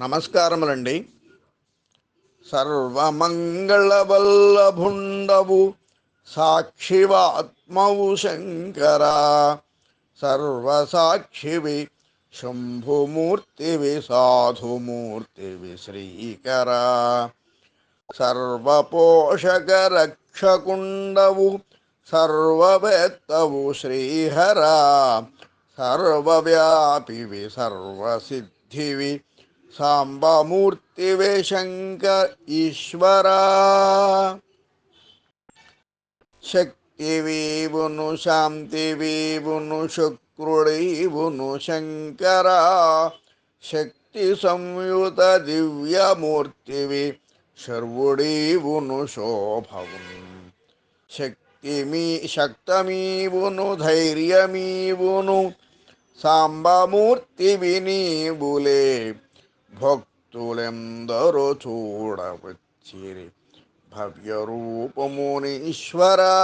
నమస్కారములండి. సర్వమంగళవల్లభుండవు సాక్షివాత్మవు శంకర. సర్వసాక్షివి శంభుమూర్తివి సాధుమూర్తివి శ్రీకర. సర్వపోషక రక్షకుండవు సర్వవేత్తవు శ్రీహర. సర్వవ్యాపివి సర్వసిద్ధివి సాంబమూర్తివే శంక ఈశ్వరా. శక్తివీవును శాంతివీవును శుక్రుడీవును శంకరా. శక్తి సంయుత దివ్యమూర్తివి శర్వుడీవును శోభవును. శక్తిమీ శక్తమీవును ధైర్యమీవును సాంబమూర్తివి నీవులే. భక్తులెందరు చూడవచ్చిరి భవ్య రూపమునీశ్వరా